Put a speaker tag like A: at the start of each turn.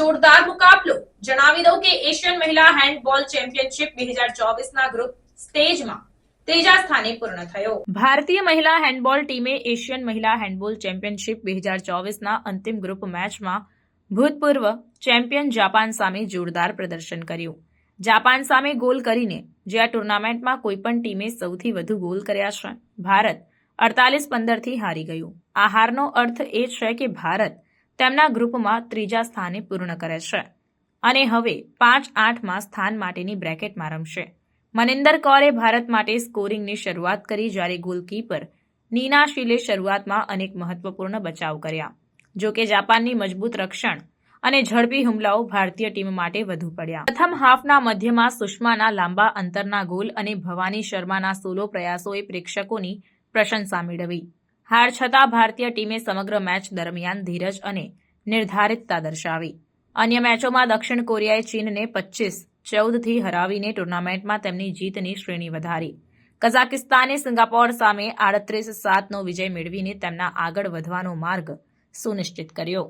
A: જોરદાર મુકાબલો. જણાવી દઉં કે એશિયન મહિલા હેન્ડબોલ ચેમ્પિયનશિપ બે હજાર ચોવીસના ગ્રુપ સ્ટેજમાં ત્રીજા સ્થાને પૂર્ણ થયો. ભારતીય મહિલા હેન્ડબોલ ટીમે એશિયન મહિલા હેન્ડબોલ ચેમ્પિયનશિપ બે હજાર ચોવીસના અંતિમ ગ્રુપ મેચમાં ભૂતપૂર્વ ચેમ્પિયન જાપાન સામે જોરદાર પ્રદર્શન કર્યું. જાપાન સામે ગોલ કરીને, જે આ ટુર્નામેન્ટમાં કોઈપણ ટીમે સૌથી વધુ ગોલ કર્યા છે, ભારત અડતાલીસ પંદરથી હારી ગયું. આ હારનો અર્થ એ છે કે ભારત તેમના ગ્રુપમાં ત્રીજા સ્થાને પૂર્ણ કરે છે. અને હવે પાંચ આઠમાં સ્થાન માટેની બ્રેકેટમાં રમશે. મનિંદર કૌરે ભારત માટે સ્કોરિંગની શરૂઆત કરી જ્યારે ગોલકીપર નીના શીલે શરૂઆતમાં અનેક મહત્વપૂર્ણ બચાવ કર્યા. જો કે જાપાનની મજબૂત રક્ષણ અને ઝડપી હુમલાઓ ભારતીય ટીમ માટે વધુ પડ્યા. પ્રથમ હાફના મધ્યમાં સુષ્માના લાંબા અંતરના ગોલ અને ભવાની શર્માના સોલો પ્રયાસોએ પ્રેક્ષકોની પ્રશંસા મેળવી. હાર છતાં ભારતીય ટીમે સમગ્ર મેચ દરમિયાન ધીરજ અને નિર્ધારિતતા દર્શાવી. અન્ય મેચોમાં દક્ષિણ કોરિયાએ ચીનને પચીસ ચૌદથી હરાવીને ટુર્નામેન્ટમાં તેમની જીતની શ્રેણી વધારી. કઝાકિસ્તાને સિંગાપોર સામે આડત્રીસ સાતનો વિજય મેળવીને તેમના આગળ વધવાનો માર્ગ સુનિશ્ચિત કર્યો.